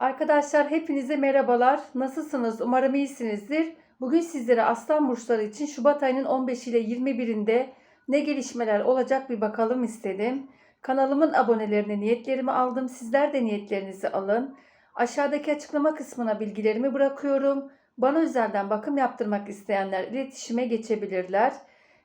Arkadaşlar hepinize merhabalar. Nasılsınız? Umarım iyisinizdir. Bugün sizlere Aslan burçları için Şubat ayının 15 ile 21'inde ne gelişmeler olacak bir bakalım istedim. Kanalımın abonelerine niyetlerimi aldım. Sizler de niyetlerinizi alın. Aşağıdaki açıklama kısmına bilgilerimi bırakıyorum. Bana özelden bakım yaptırmak isteyenler iletişime geçebilirler.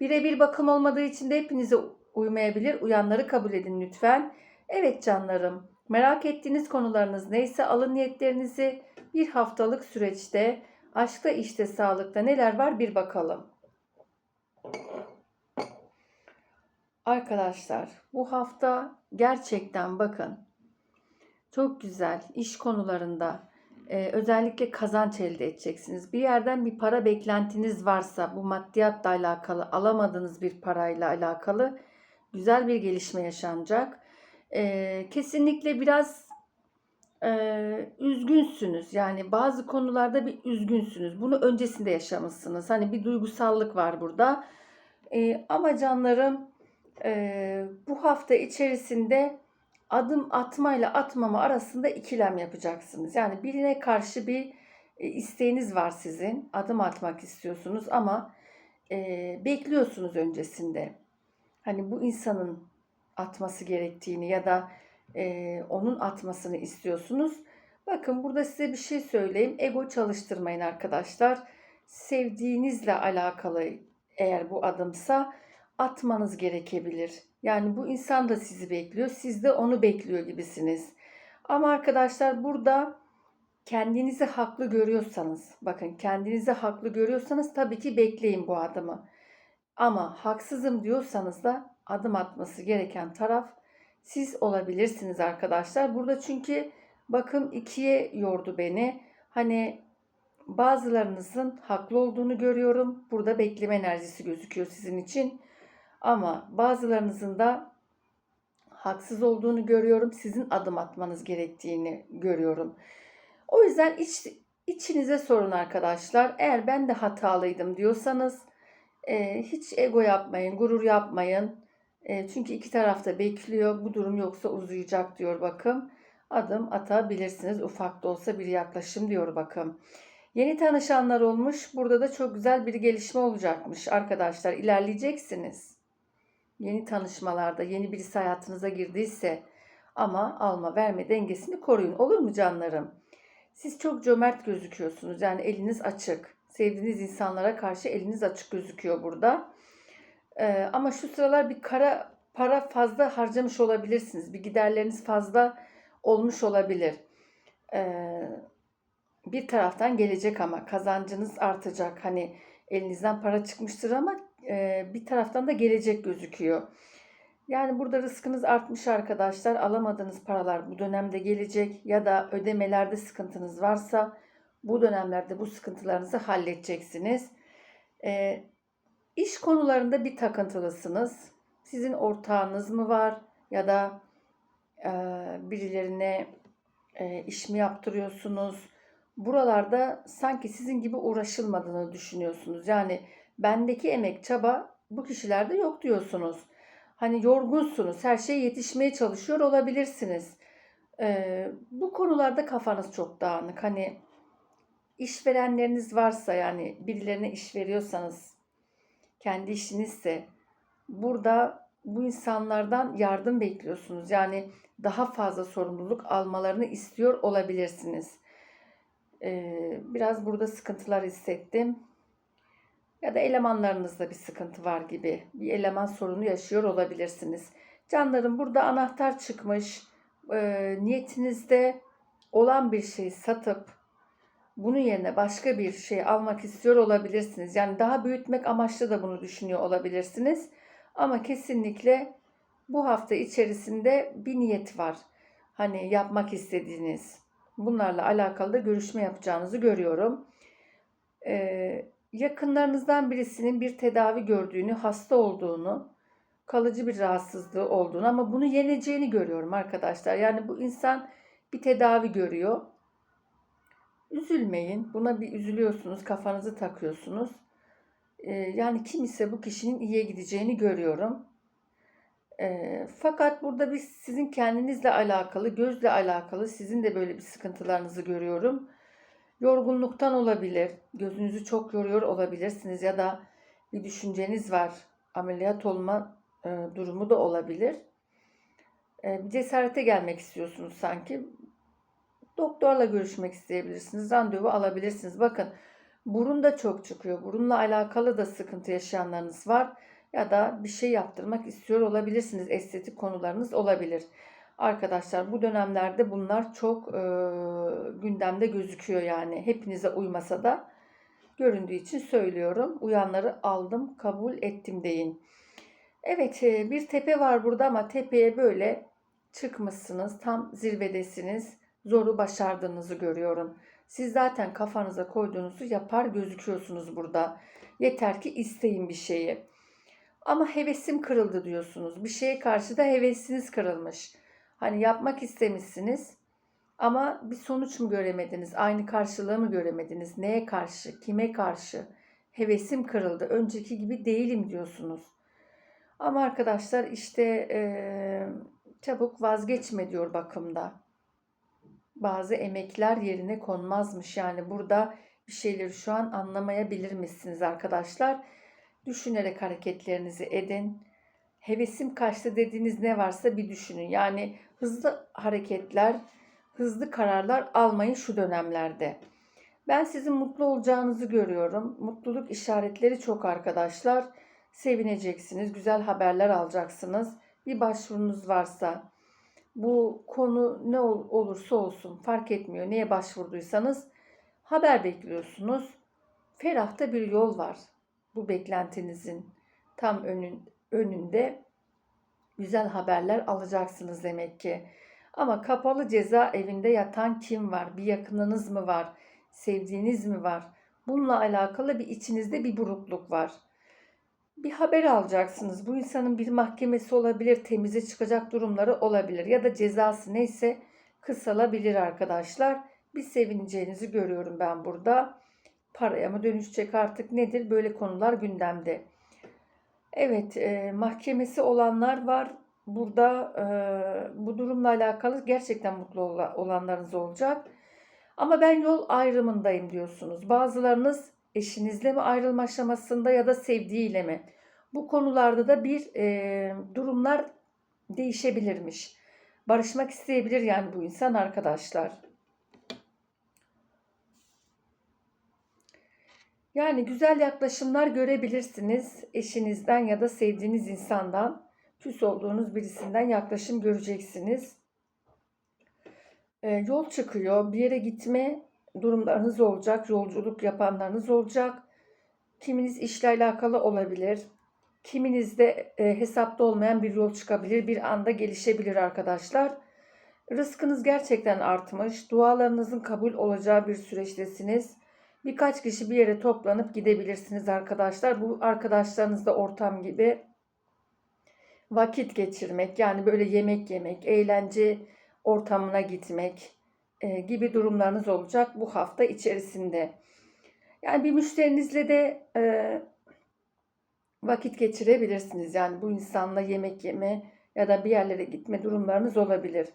Birebir bakım olmadığı için de hepinize uymayabilir. Uyanları kabul edin lütfen. Evet canlarım. Merak ettiğiniz konularınız neyse alın niyetlerinizi bir haftalık süreçte aşkta işte sağlıkta neler var bir bakalım. Arkadaşlar bu hafta gerçekten bakın çok güzel iş konularında e, özellikle kazanç elde edeceksiniz. Bir yerden bir para beklentiniz varsa bu maddiyatla alakalı alamadığınız bir parayla alakalı güzel bir gelişme yaşanacak. E, kesinlikle biraz e, üzgünsünüz. Yani bazı konularda bir üzgünsünüz. Bunu öncesinde yaşamışsınız. Hani bir duygusallık var burada. E, ama canlarım e, bu hafta içerisinde adım atmayla atmama arasında ikilem yapacaksınız. Yani birine karşı bir e, isteğiniz var sizin. Adım atmak istiyorsunuz ama e, bekliyorsunuz öncesinde. Hani bu insanın atması gerektiğini ya da e, onun atmasını istiyorsunuz. Bakın burada size bir şey söyleyeyim. Ego çalıştırmayın arkadaşlar. Sevdiğinizle alakalı eğer bu adımsa atmanız gerekebilir. Yani bu insan da sizi bekliyor, siz de onu bekliyor gibisiniz. Ama arkadaşlar burada kendinizi haklı görüyorsanız, bakın kendinizi haklı görüyorsanız tabii ki bekleyin bu adımı. Ama haksızım diyorsanız da adım atması gereken taraf siz olabilirsiniz arkadaşlar. Burada çünkü bakın ikiye yordu beni. Hani bazılarınızın haklı olduğunu görüyorum. Burada bekleme enerjisi gözüküyor sizin için. Ama bazılarınızın da haksız olduğunu görüyorum. Sizin adım atmanız gerektiğini görüyorum. O yüzden iç, içinize sorun arkadaşlar. Eğer ben de hatalıydım diyorsanız e, hiç ego yapmayın, gurur yapmayın. E, çünkü iki tarafta bekliyor. Bu durum yoksa uzayacak diyor bakım. Adım atabilirsiniz. Ufak da olsa bir yaklaşım diyor bakım. Yeni tanışanlar olmuş. Burada da çok güzel bir gelişme olacakmış arkadaşlar. İlerleyeceksiniz. Yeni tanışmalarda yeni birisi hayatınıza girdiyse ama alma verme dengesini koruyun. Olur mu canlarım? Siz çok cömert gözüküyorsunuz. Yani eliniz açık. Sevdiğiniz insanlara karşı eliniz açık gözüküyor burada. Ee, ama şu sıralar bir kara para fazla harcamış olabilirsiniz. Bir giderleriniz fazla olmuş olabilir. Ee, bir taraftan gelecek ama kazancınız artacak. Hani elinizden para çıkmıştır ama e, bir taraftan da gelecek gözüküyor. Yani burada rızkınız artmış arkadaşlar. Alamadığınız paralar bu dönemde gelecek ya da ödemelerde sıkıntınız varsa bu dönemlerde bu sıkıntılarınızı halledeceksiniz. E, iş konularında bir takıntılısınız. Sizin ortağınız mı var ya da e, birilerine e, iş mi yaptırıyorsunuz? Buralarda sanki sizin gibi uğraşılmadığını düşünüyorsunuz. Yani bendeki emek, çaba bu kişilerde yok diyorsunuz. Hani yorgunsunuz, her şeye yetişmeye çalışıyor olabilirsiniz. Ee, bu konularda kafanız çok dağınık. Hani işverenleriniz varsa yani birilerine iş veriyorsanız, kendi işinizse burada bu insanlardan yardım bekliyorsunuz. Yani daha fazla sorumluluk almalarını istiyor olabilirsiniz. Ee, biraz burada sıkıntılar hissettim ya da elemanlarınızda bir sıkıntı var gibi bir eleman sorunu yaşıyor olabilirsiniz. Canlarım burada anahtar çıkmış. E, niyetinizde olan bir şeyi satıp bunun yerine başka bir şey almak istiyor olabilirsiniz. Yani daha büyütmek amaçlı da bunu düşünüyor olabilirsiniz. Ama kesinlikle bu hafta içerisinde bir niyet var. Hani yapmak istediğiniz. Bunlarla alakalı da görüşme yapacağınızı görüyorum. Ee, yakınlarınızdan birisinin bir tedavi gördüğünü, hasta olduğunu, kalıcı bir rahatsızlığı olduğunu ama bunu yeneceğini görüyorum arkadaşlar. Yani bu insan bir tedavi görüyor. Üzülmeyin. Buna bir üzülüyorsunuz, kafanızı takıyorsunuz. Ee, yani kim ise bu kişinin iyiye gideceğini görüyorum. Ee, fakat burada biz sizin kendinizle alakalı, gözle alakalı sizin de böyle bir sıkıntılarınızı görüyorum. Yorgunluktan olabilir, gözünüzü çok yoruyor olabilirsiniz ya da bir düşünceniz var. Ameliyat olma e, durumu da olabilir. E, bir cesarete gelmek istiyorsunuz sanki. Doktorla görüşmek isteyebilirsiniz, randevu alabilirsiniz. Bakın burun da çok çıkıyor. Burunla alakalı da sıkıntı yaşayanlarınız var ya da bir şey yaptırmak istiyor olabilirsiniz. Estetik konularınız olabilir. Arkadaşlar bu dönemlerde bunlar çok e, gündemde gözüküyor yani. Hepinize uymasa da göründüğü için söylüyorum. Uyanları aldım, kabul ettim deyin. Evet bir tepe var burada ama tepeye böyle çıkmışsınız. Tam zirvedesiniz. Zoru başardığınızı görüyorum. Siz zaten kafanıza koyduğunuzu yapar gözüküyorsunuz burada. Yeter ki isteyin bir şeyi. Ama hevesim kırıldı diyorsunuz. Bir şeye karşı da hevesiniz kırılmış. Hani yapmak istemişsiniz ama bir sonuç mu göremediniz? Aynı karşılığı mı göremediniz? Neye karşı? Kime karşı? Hevesim kırıldı. Önceki gibi değilim diyorsunuz. Ama arkadaşlar işte eee, çabuk vazgeçme diyor bakımda. Bazı emekler yerine konmazmış. Yani burada bir şeyleri şu an anlamayabilir misiniz arkadaşlar? Düşünerek hareketlerinizi edin. Hevesim kaçtı dediğiniz ne varsa bir düşünün. Yani hızlı hareketler, hızlı kararlar almayın şu dönemlerde. Ben sizin mutlu olacağınızı görüyorum. Mutluluk işaretleri çok arkadaşlar. Sevineceksiniz, güzel haberler alacaksınız. Bir başvurunuz varsa, bu konu ne ol- olursa olsun fark etmiyor. Neye başvurduysanız haber bekliyorsunuz. Ferahta bir yol var. Bu beklentinizin tam önün, önünde güzel haberler alacaksınız demek ki. Ama kapalı ceza evinde yatan kim var? Bir yakınınız mı var? Sevdiğiniz mi var? Bununla alakalı bir içinizde bir burukluk var. Bir haber alacaksınız. Bu insanın bir mahkemesi olabilir, temize çıkacak durumları olabilir ya da cezası neyse kısalabilir arkadaşlar. Bir sevineceğinizi görüyorum ben burada. Paraya mı dönüşecek artık nedir? Böyle konular gündemde. Evet, e, mahkemesi olanlar var. Burada e, bu durumla alakalı gerçekten mutlu ola- olanlarınız olacak. Ama ben yol ayrımındayım diyorsunuz. Bazılarınız eşinizle mi ayrılma aşamasında ya da sevdiğiyle mi? Bu konularda da bir e, durumlar değişebilirmiş. Barışmak isteyebilir yani bu insan arkadaşlar. Yani güzel yaklaşımlar görebilirsiniz eşinizden ya da sevdiğiniz insandan. Küs olduğunuz birisinden yaklaşım göreceksiniz. Ee, yol çıkıyor. Bir yere gitme durumlarınız olacak. Yolculuk yapanlarınız olacak. Kiminiz işle alakalı olabilir. Kiminizde e, hesapta olmayan bir yol çıkabilir. Bir anda gelişebilir arkadaşlar. Rızkınız gerçekten artmış. Dualarınızın kabul olacağı bir süreçtesiniz. Birkaç kişi bir yere toplanıp gidebilirsiniz arkadaşlar. Bu arkadaşlarınızla ortam gibi vakit geçirmek yani böyle yemek yemek, eğlence ortamına gitmek gibi durumlarınız olacak bu hafta içerisinde. Yani bir müşterinizle de e, vakit geçirebilirsiniz. Yani bu insanla yemek yeme ya da bir yerlere gitme durumlarınız olabilir.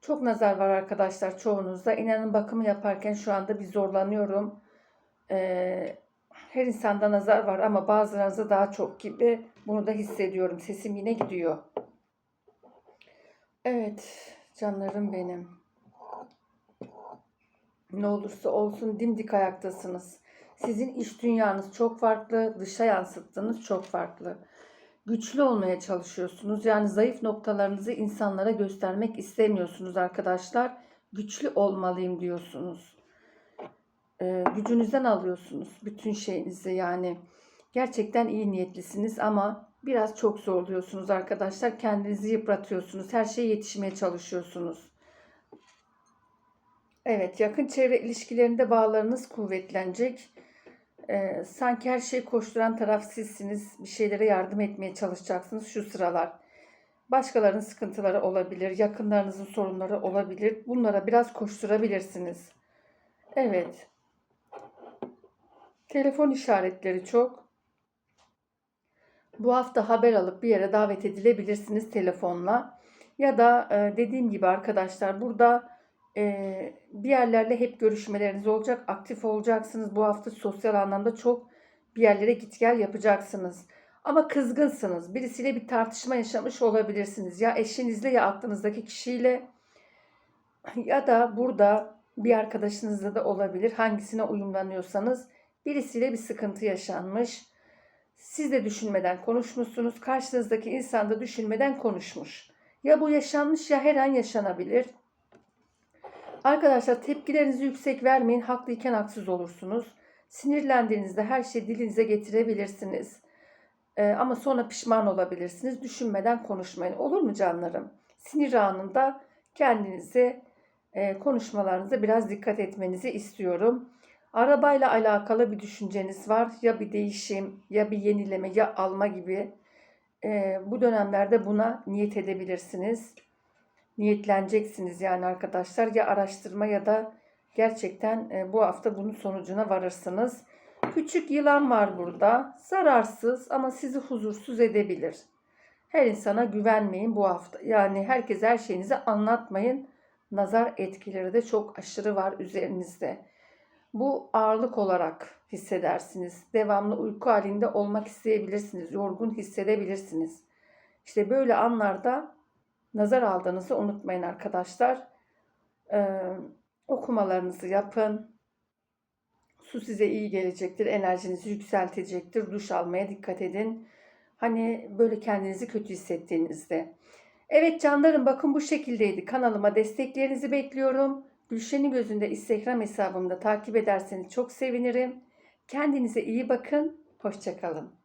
Çok nazar var arkadaşlar çoğunuzda. İnanın bakımı yaparken şu anda bir zorlanıyorum. Ee, her insanda nazar var ama bazılarınızda daha çok gibi. Bunu da hissediyorum. Sesim yine gidiyor. Evet canlarım benim. Ne olursa olsun dimdik ayaktasınız. Sizin iş dünyanız çok farklı, dışa yansıttığınız çok farklı. Güçlü olmaya çalışıyorsunuz. Yani zayıf noktalarınızı insanlara göstermek istemiyorsunuz arkadaşlar. Güçlü olmalıyım diyorsunuz. Ee, gücünüzden alıyorsunuz bütün şeyinizi yani. Gerçekten iyi niyetlisiniz ama biraz çok zorluyorsunuz arkadaşlar. Kendinizi yıpratıyorsunuz. Her şeye yetişmeye çalışıyorsunuz. Evet, yakın çevre ilişkilerinde bağlarınız kuvvetlenecek. Ee, sanki her şeyi koşturan taraf sizsiniz. Bir şeylere yardım etmeye çalışacaksınız şu sıralar. Başkalarının sıkıntıları olabilir, yakınlarınızın sorunları olabilir. Bunlara biraz koşturabilirsiniz. Evet. Telefon işaretleri çok. Bu hafta haber alıp bir yere davet edilebilirsiniz telefonla. Ya da e, dediğim gibi arkadaşlar burada e, bir yerlerle hep görüşmeleriniz olacak. Aktif olacaksınız. Bu hafta sosyal anlamda çok bir yerlere git gel yapacaksınız. Ama kızgınsınız. Birisiyle bir tartışma yaşamış olabilirsiniz. Ya eşinizle ya aklınızdaki kişiyle ya da burada bir arkadaşınızla da olabilir. Hangisine uyumlanıyorsanız birisiyle bir sıkıntı yaşanmış. Siz de düşünmeden konuşmuşsunuz. Karşınızdaki insan da düşünmeden konuşmuş. Ya bu yaşanmış ya her an yaşanabilir. Arkadaşlar tepkilerinizi yüksek vermeyin. Haklıyken haksız olursunuz. Sinirlendiğinizde her şeyi dilinize getirebilirsiniz. Ee, ama sonra pişman olabilirsiniz. Düşünmeden konuşmayın. Olur mu canlarım? Sinir anında kendinize e, konuşmalarınıza biraz dikkat etmenizi istiyorum. Arabayla alakalı bir düşünceniz var. Ya bir değişim, ya bir yenileme, ya alma gibi. Ee, bu dönemlerde buna niyet edebilirsiniz. Niyetleneceksiniz yani arkadaşlar. Ya araştırma ya da gerçekten e, bu hafta bunun sonucuna varırsınız. Küçük yılan var burada. Zararsız ama sizi huzursuz edebilir. Her insana güvenmeyin bu hafta. Yani herkese her şeyinizi anlatmayın. Nazar etkileri de çok aşırı var üzerinizde. Bu ağırlık olarak hissedersiniz. Devamlı uyku halinde olmak isteyebilirsiniz. Yorgun hissedebilirsiniz. İşte böyle anlarda nazar aldığınızı unutmayın arkadaşlar. Ee, okumalarınızı yapın. Su size iyi gelecektir. Enerjinizi yükseltecektir. Duş almaya dikkat edin. Hani böyle kendinizi kötü hissettiğinizde. Evet canlarım bakın bu şekildeydi. Kanalıma desteklerinizi bekliyorum. Gülşen'in gözünde Instagram hesabımda takip ederseniz çok sevinirim. Kendinize iyi bakın. Hoşçakalın.